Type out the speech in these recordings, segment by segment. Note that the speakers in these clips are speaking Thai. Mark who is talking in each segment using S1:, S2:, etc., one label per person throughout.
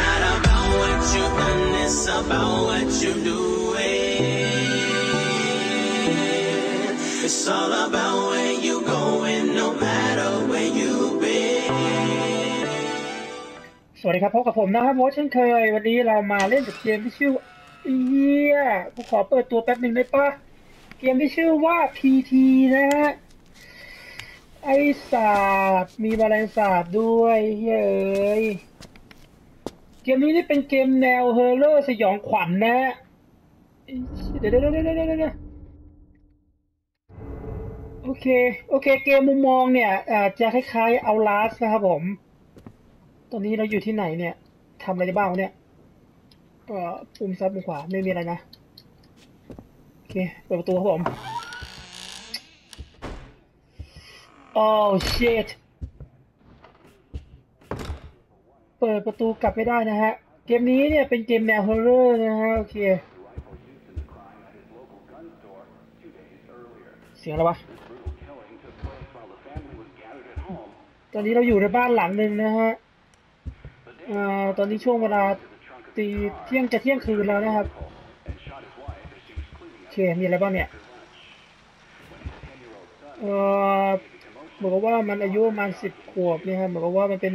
S1: not about what you've done, it's about what you're doing. It's all about where you're going, no matter where you've been.
S2: สวัสดีครับพบกับผมนะครับโมเช่นเคย วันนี้เรามาเล่นกับเกมที่ชื่อเยียกูขอเปิดตัวแป๊บหนึ่งได้ปะเกมที่ชื่อว่า PT นะฮะไอศาสตร์มีแมลงสาบด้วยเย้ย เกมนี้นี่เป็นเกมแนวเฮอร์เรอร์สยองขวัญนะฮะเดี๋ยวเดี๋ยวเดี๋ยวเดี๋ยวโอเค โอเค เกมมุมมองเนี่ยจะคล้ายๆเอาลาสนะครับผม ตอนนี้เราอยู่ที่ไหนเนี่ยทำอะไรได้บ้างเนี่ยเอ่อปุ่มซ้ายปุ่มขวาไม่มีอะไรนะ โอเค เปิดประตูครับผม oh shit เปิดประตูกลับไม่ได้นะฮะ เกมนี้เนี่ยเป็นเกมแนวฮอร์เรอร์นะฮะ โอเค เสียงอะไรวะ ตอนนี้เราอยู่ในบ้านหลังหนึ่งนะฮะอ่อตอนนี้ช่วงเวลาตีเที่ยงจะเที่ยงคืนแล้วนะครับโอเค มีอะไรบ้างเนี่ย เอ่อบอกว่ามันอายุประมาณสิบขวบเนี่ยครับบอกว่ามันเป็น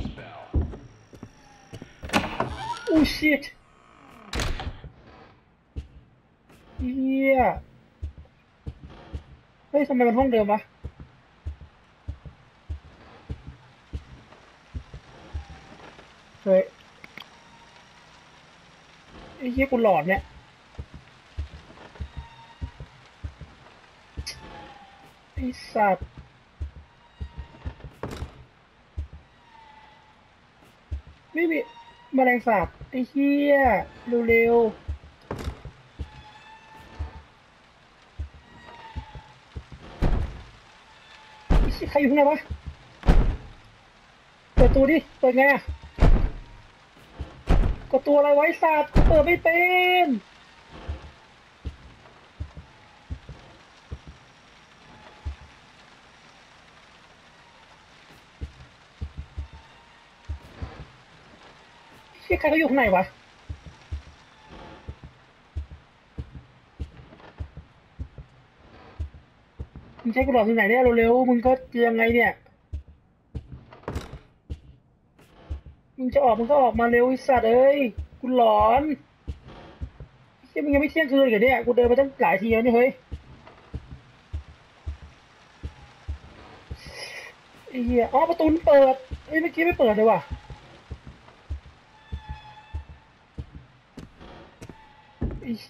S3: spell.
S2: อู้ชิตเฮียเฮ้ยทำไมมันห้องเดิมวะเฮ้ยไอ้เหี้ยกูหลอนเนี่ยไอ้สัตว์ แมลงสาบไอ้เหี้ยเร็วๆไอ้ชี้ใครอยู่ข้างในวะเปิดตัวดิ เปิดไงอะกดตัวอะไรไว้สัตว์เปิดไม่เป็น เชี่ใครเขาอยู่ข้างในวะมึงใช้กูหลอกที่ไหนเนี่ยเร็วๆมึงก็ยังไงเนี่ย มึงจะออกมึงก็ออกมาเร็วไอ้สัตว์เอ้ยกูหลอนเฮ้ยมึงยังไม่เที่ยงคืนอีกเหรอเนี่ยกูเดินมาตั้งหลายทีแล้วนี่เฮ้ยไอ้เหี้ยอ๋อประตูเปิดเฮ้ยเมื่อกี้ไม่เปิดเลยว่ะ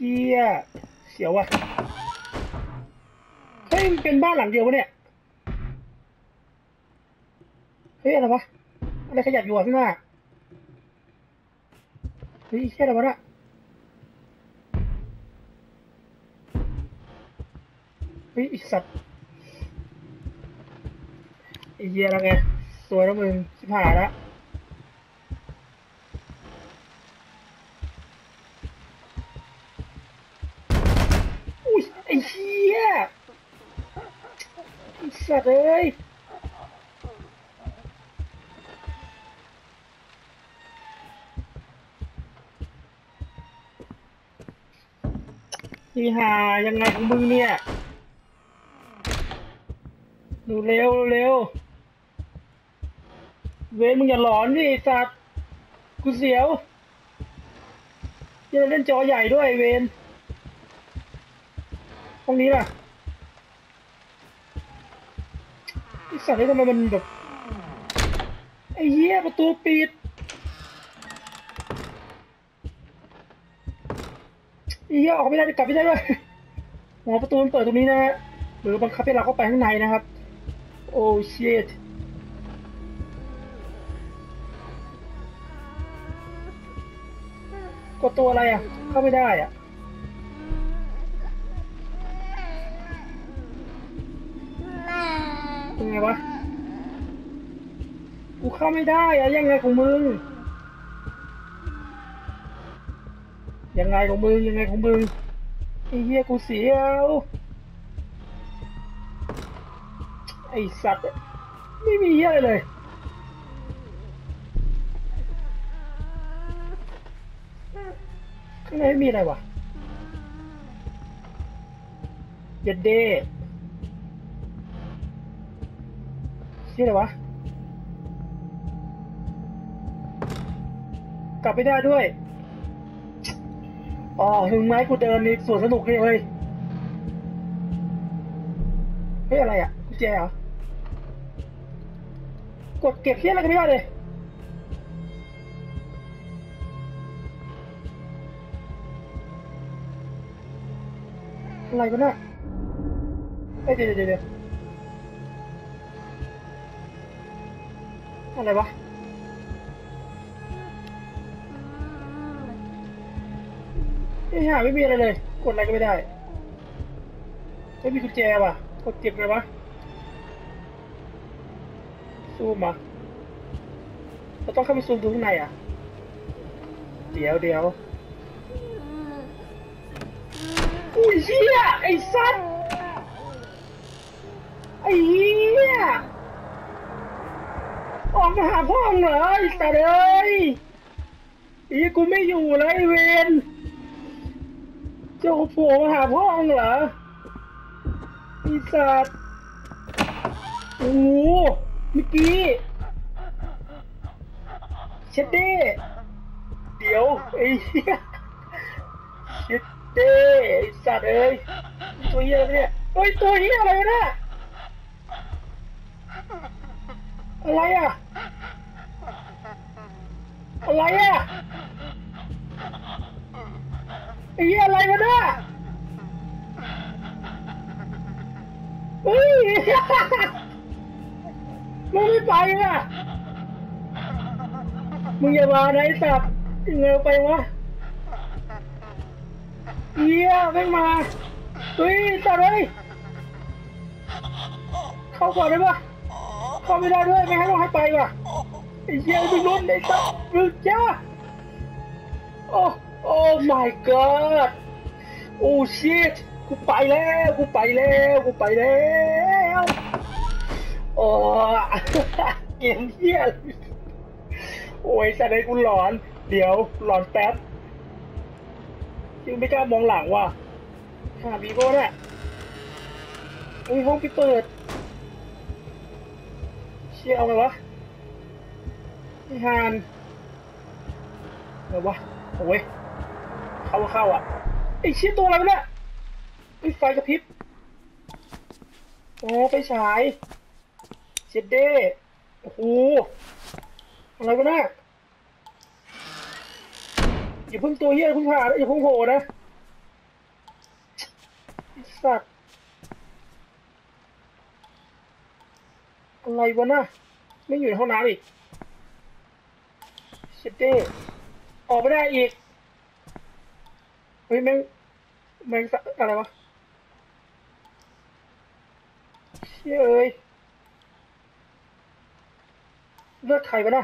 S2: เี้ยเสียวว่ะเฮ้ยมันเป็นบ้านหลังเดียววะเนี่ยเฮ้ยอะไรวะอะไรขยับอยู่อะข้างหน้าเฮ้ยแค่อะไรวะน่ะเฮ้ยสัตว์ไอ้เหี้ยแล้วไงสวยแล้วมึงชิบหายละอุ้ยไอ้เหี้ยไอ้ สัตว์เอ้ยนี่หายังไงของมึงเนี่ย ดูเร็วเร็ว เวนมึงอย่าหลอนดิสัตว์กูเสียวยังเล่นจอใหญ่ด้วยเวนห้องนี้ล่ะไอ สัตว์นี่ทำไมมันแบบไอ้เหี้ยประตูปิดไอ้เหี้ยออกไม่ได้จะกลับไม่ได้ด้วยหัวประตูมันเปิดตรงนี้นะฮะหรือบังคับให้เราเข้าไปข้างในนะครับ โอ้เชิตกดตัวอะไรอะ เข้าไม่ได้อะ วะ กูเข้าไม่ได้อะยังไงของมึง ยังไงของมึงยังไงของมึงไอ้เหี้ยกูเสียวไอ้สัตว์ไม่มีเหี้ยอะเลย ข้างในไม่มีอะไรวะเย็ดเด้ ชื่ออะไรวะ กลับไม่ได้ด้วย อ๋อถึงไหมกูเดินในสวนสนุกเลยเฮ้ยเฮ้ยอะไรอะกุญแจเหรอกดเก็บเที่ยอะไรก็ไม่ได้เลยอะไรวะน่ะเอ้ยเดี๋ยวเดี๋ยว อะไรวะไม่หาไม่มีอะไรเลย กดอะไรก็ไม่ได้ไม่มีกุญแจว่ะ กดเก็บไงวะซูมอะเราต้องเข้าไปซูมดูข้างในอะ เดี๋ยวเดี๋ยวอุ้ยเชี่ยไอ้สัตว์ไอ้เหี้ย ออกมาหาพ่องเหรอไอ้สัตว์เอ้ยอีกูไม่อยู่แล้วไอ้เวนเจ้าโผล่มาหาพ่องเหรอไอ้สัตว์โอ้โหเมื่อกี้เช็ดเด้เดี๋ยวไอ้เหี้ยเช็ดเด้ไอ้สัตว์เอ้ยตัวเหี้ยอะไรเนี่ยเฮ้ยตัวเหี้ยอะไรเนี่ย อะไรอะ อะไรอะไอ้เหี้ยอะไรวะเนี่ยเฮ้ยมึงไม่ไปอะมึงอย่ามานะไอ้สัตว์ยังไงเอาไปวะเฮียไม่มาเฮ้ยสัตว์เลยเข้าก่อนได้ปะ เข้าไม่ได้ด้วยไม่ให้ต้องให้ไปว่ะไอ้เหี้ยมึงรุ่นไอ้สัตว์มึงจ้าโอ้โอ้ my god โอ้ shit กูไปแล้วกูไปแล้วกูไปแล้วโอ้เกมเหี้ยโอ้ยแสัตว์เลยกูหลอน เดี๋ยวหลอนแป๊บยังไม่กล้ามองหลังว่ะหาบีโก้เนี่ยอุ้ยห้องพี่เปิด เชี่ยเอาไงวะนี่ฮานไงวะโอ้ยเข้าเข้าอะไอ้เชี่ยตัวอะไรวะเนี่ยไอ้ไฟกระพริบอ๋อไฟฉายเจ็ดเด้โอ้โหอะไรวะเนี่ยอย่าพิ่งตัวเหี้ยอย่าพิ่งผ่าอย่าพิ่งโผล่นะไอ้สัตว์ อะไรวะน่ะไม่อยู่ในห้องน้ำอีกเชดเด้ออกไม่ได้อีกเฮ้ยแม่งแม่งสอะไรวะเชี่ยเอ้ยเลือดใครวะน่ะ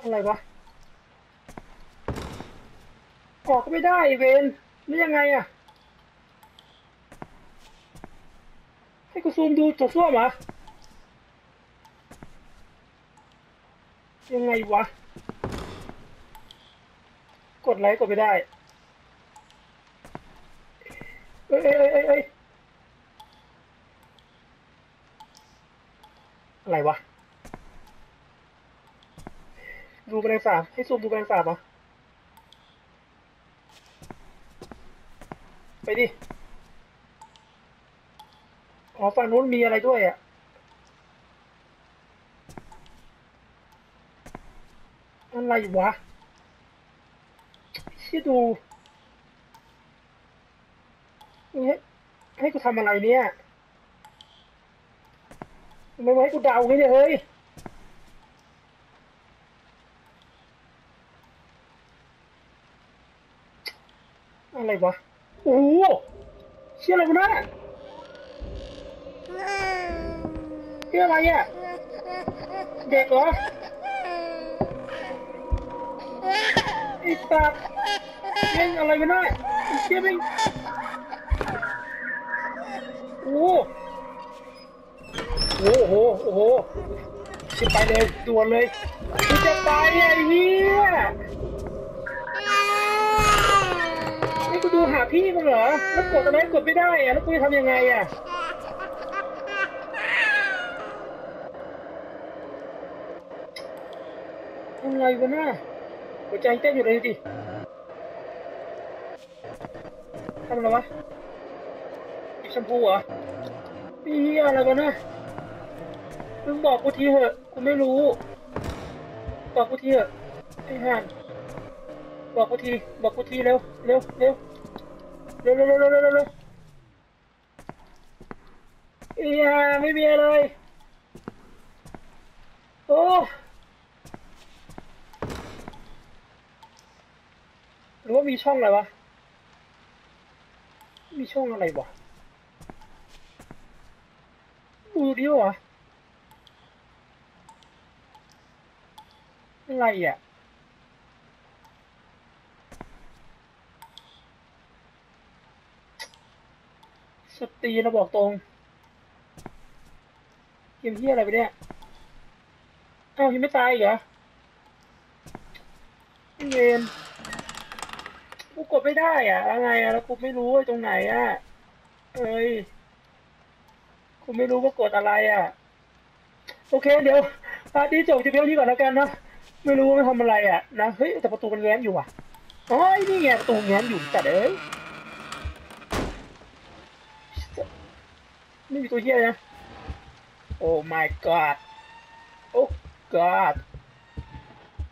S2: อะไรวะออกก็ไม่ได้เวนนี่ยังไงอะ ให้กูซูมดูตัวส้วมเหรอยังไงวะ กดไลค์กดไม่ได้ เอ้ยเอ้ยเอ้ยเอ้ยอะไรวะ ดูแมลงสาบให้ซูมดูแมลงสาบเหรอไปดิ อ๋อฝั่งนู้นมีอะไรด้วยอะ อะไรวะชี่ดูนี่ให้กูทำอะไรเนี่ย ไมไม่ให้กูเดาไงเนี่ยเฮ้ยอะไรวะ โอ้โหเชี่ยอะไรวะเนี่ย ชี่ยอะไรอะเด็กเหรอไอ้สัตว์เชี่ยอะไรวะเนี่ยไอ้เชี่ยไม่งโอ้โหโอ้โหโอ้โหจะไปเลยด่วเลยกูจะตายเนี่ยไอ้เหี้ยนี่กูดูหาพี่มึงเหรอแล้วกดอะไรกดไม่ได้อะแล้วกูจะทำยังไงอะอะ ไรวะน่ะหัวใจเต้นอยู่เลยดิทำอะไรวะหยิบแชมพูเหรอนี่อะไรวะน่ะมึงบอกกูทีเหอะ กูไม่รู้ บอกกูทีเหอะไอ้ห่านบอกกูที บอกกูทีเร็ว เร็ว เร็ว เร็วเร็วเร็วเร็วเร็วเร็วเอียไม่มีอะไรเลยโอ้หรือ ว่ามีช่องอะไรวะ มีช่องอะไรวะดูดิวะอะไรอะสตีนะบอกตรงเกมที่อะไรไปเนี่ยเอ้ายังไม่ตายอีกเหรอเงิน กูกดไม่ได้อะแล้วไงอะแล้วกูไม่รู้ว่าตรงไหนอะเอ้ยกูไม่รู้ว่ากดอะไรอะ โอเค เดี๋ยวพาร์ทนี้จบจะเพียงนี้ก่อนแล้วกันนะไม่รู้ว่ามันทำอะไรอะนะเฮ้ยแต่ประตูมันแง้มอยู่อะอ๋อนี่ไงประตูแง้มอยู่แต่เอ้ยไม่มีตัวเหี้ยนะโอ้ my god โอ้ god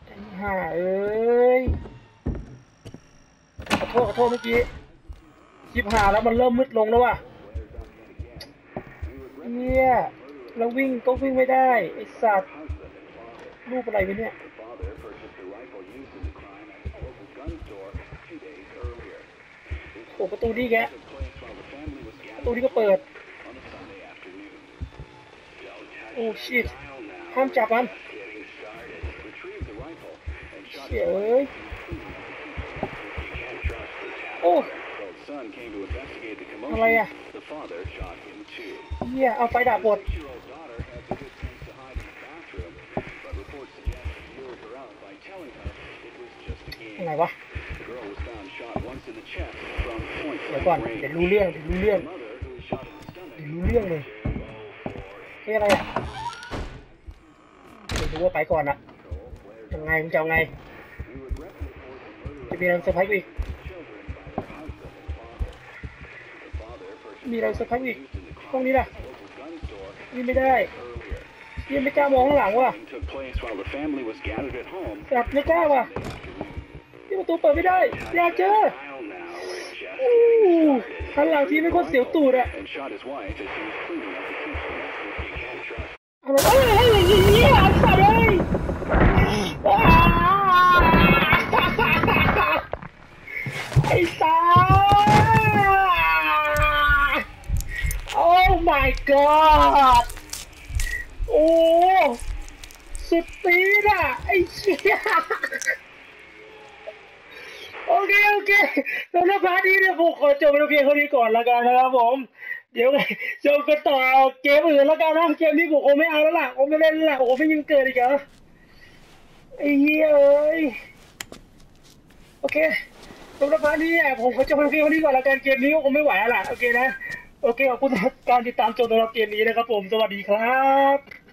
S2: ไอ้ห่าเอ้ย ษขอโทษเมื่อกี้ชิบหาแล้วมันเริ่มมืดลงแล้วว่ะเฮียแล้ววิ่งก็วิ่งไม่ได้ไอสัตว์รูปอะไรวะเนี่ยโอ้ประตูนี่แกประตูนี่ก็เปิด โอ้ชิตห้ามจับมันเฉย อะไร
S3: commotion.
S2: อ่ะ
S3: The father shot him too.
S2: เฮียเอาไฟดับหมด
S3: Six-year-old daughter had the good sense to hide in the bathroom, but reports suggest he lured her out by telling her it was just a
S2: อะไร
S3: game.
S2: วะ
S3: The girl was found shot once in the chest from point
S2: เดี๋ยวก่อน
S3: blank
S2: เดี๋ยว
S3: range.
S2: รู้เรื่องเดี๋ยวรู้เรื่อง
S3: Her mother, who was shot in the stomach,
S2: เดี๋ยวรู้เรื่องเลยเฮ้ยอะไรอ่ะเดี๋ยวดูว่าไปก่อนอะยังไงมึงจะเอาไง จะมีอะไรเซอร์ไพรส์กูอีก มีอะไรเซอร์ไพรส์กูอีกห้องนี้ล่ะนี่ไม่ได้ยังไม่กล้ามองข้างหลังว่ะ
S3: took place while the family was gathered at home.
S2: จับไม่กล้าว่ะที่ประตูเปิดไม่ได้อยากเจอ
S3: Dial now, Jeff
S2: อู้หันหลังทีไม่คนเสียวตูดอะ
S3: and shot his wife as he was cleaning up the kitchen. You can't trust
S2: อะไรเอ้ยเฮ้ยอย่างนี้อะสัตว์เลยอ้าไอ้สัตว์ Oh my god โอ้สุดตีนอะไอ้เชี่ยโอเค โอเคสำหรับพาร์ทนี้เนี่ยผมขอจบเพียงเท่านี้ก่อนละกันนะครับผม เดี๋ยวจบกันต่อเกมอื่นแล้วกันนะเกมนี้ผมคงไม่เอาแล้วล่ะผมไม่เล่นแล้วล่ะโอ้ไม่ยังเกิดอีกเหรอไอ้เหี้ยเอ้ยโอเคสำหรับพาร์ทนี้เนี่ยผมขอจบเพียงเท่านี้ก่อนละกันเกมนี้ก็คงไม่ไหวแล้วล่ะโอเคนะ โอเคขอบคุณการติดตามชมสำหรับเกมนี้นะครับผม สวัสดีครับ